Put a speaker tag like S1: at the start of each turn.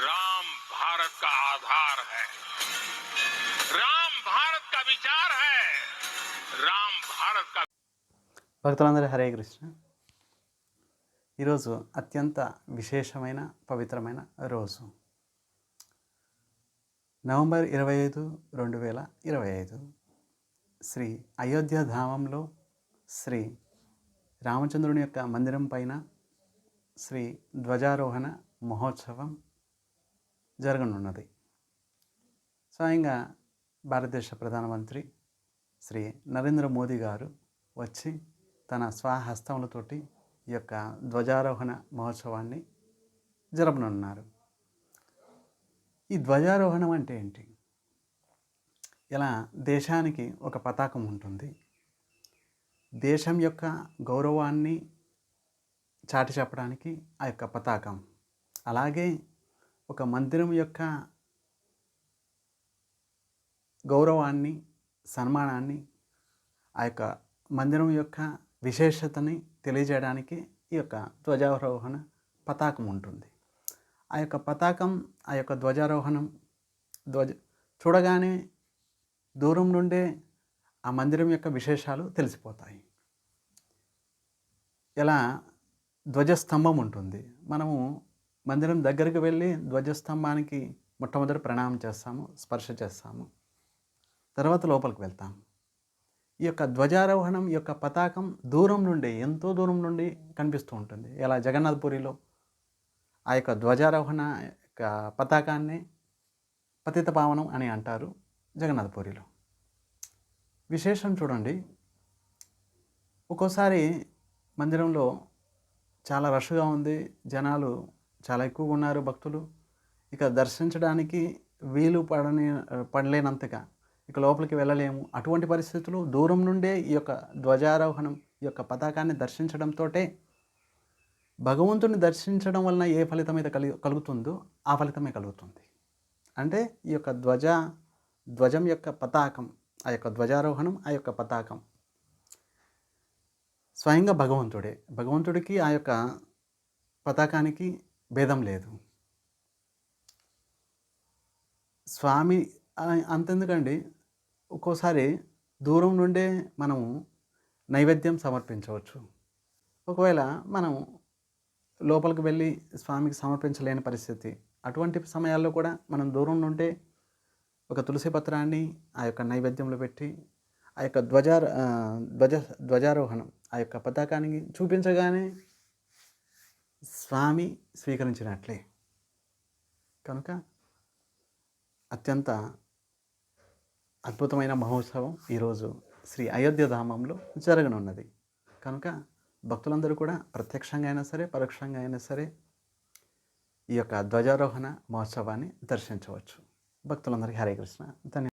S1: राम भारत का आधार है राम भारत का विचार है राम भारत का
S2: భక్తులందరూ హరే కృష్ణ ఈరోజు అత్యంత విశేషమైన పవిత్రమైన రోజు నవంబర్ ఇరవై ఐదు రెండు వేల ఇరవై ఐదు శ్రీ అయోధ్య ధామంలో శ్రీ రామచంద్రుని యొక్క మందిరం పైన శ్రీ ధ్వజారోహణ మహోత్సవం జరగనున్నది. స్వయంగా భారతదేశ ప్రధానమంత్రి శ్రీ నరేంద్ర మోదీ గారు వచ్చి తన స్వహస్తములతోటి ఈ యొక్క ధ్వజారోహణ మహోత్సవాన్ని జరపనున్నారు. ఈ ధ్వజారోహణం అంటే ఏంటి? ఇలా దేశానికి ఒక పతాకం ఉంటుంది. దేశం యొక్క గౌరవాన్ని చాటి చెప్పడానికి ఆ యొక్క పతాకం. అలాగే ఒక మందిరం యొక్క గౌరవాన్ని సన్మానాన్ని ఆ యొక్క మందిరం యొక్క విశేషతని తెలియజేయడానికి ఈ యొక్క ధ్వజారోహణ పతాకం ఉంటుంది. ఆ యొక్క పతాకం ఆ యొక్క ధ్వజారోహణం ధ్వజ చూడగానే దూరం నుండే ఆ మందిరం యొక్క విశేషాలు తెలిసిపోతాయి. ఇలా ధ్వజస్తంభం ఉంటుంది. మనము మందిరం దగ్గరికి వెళ్ళి ధ్వజస్తంభానికి మొట్టమొదటి ప్రణామం చేస్తాము స్పర్శ చేస్తాము. తర్వాత లోపలికి వెళ్తాము ఈ యొక్క ధ్వజారోహణం ఈ యొక్క పతాకం దూరం నుండి ఎంతో దూరం నుండి కనిపిస్తూ ఉంటుంది. ఇలా జగన్నాథపురిలో ఆ యొక్క ధ్వజారోహణ యొక్క పతాకాన్ని పతిత పావనం అని అంటారు జగన్నాథ్పురిలో. విశేషం చూడండి. ఒక్కోసారి మందిరంలో చాలా రష్గా ఉంది జనాలు చాలా ఎక్కువగా ఉన్నారు భక్తులు. ఇక దర్శించడానికి వీలు పడని పడలేనంతగా ఇక లోపలికి వెళ్ళలేము. అటువంటి పరిస్థితులు దూరం నుండే ఈ యొక్క ధ్వజారోహణం ఈ యొక్క పతాకాన్ని దర్శించడంతో భగవంతుని దర్శించడం వలన ఏ ఫలితం అయితే కలి కలుగుతుందో ఆ ఫలితమే కలుగుతుంది. అంటే ఈ యొక్క ధ్వజ ధ్వజం యొక్క పతాకం ఆ యొక్క ధ్వజారోహణం ఆ యొక్క పతాకం స్వయంగా భగవంతుడే. భగవంతుడికి ఆ యొక్క పతాకానికి భేదం లేదు. స్వామి అంతెందుకండి. ఒక్కోసారి దూరం నుండే మనము నైవేద్యం సమర్పించవచ్చు. ఒకవేళ మనం లోపలికి వెళ్ళి స్వామికి సమర్పించలేని పరిస్థితి అటువంటి సమయాల్లో కూడా మనం దూరం నుండే ఒక తులసి పత్రాన్ని ఆ యొక్క నైవేద్యంలో పెట్టి ఆ యొక్క ధ్వజ ధ్వజ ధ్వజారోహణం ఆ యొక్క పతాకానికి చూపించగానే స్వామి స్వీకరించినట్లే. కనుక అత్యంత అద్భుతమైన మహోత్సవం ఈరోజు శ్రీ అయోధ్య ధామంలో జరగనున్నది. కనుక భక్తులందరూ కూడా ప్రత్యక్షంగా అయినా సరే పరోక్షంగా అయినా సరే ఈ యొక్క ధ్వజారోహణ మహోత్సవాన్ని దర్శించవచ్చు. భక్తులందరికీ హరే కృష్ణ. ధన్యవాదాలు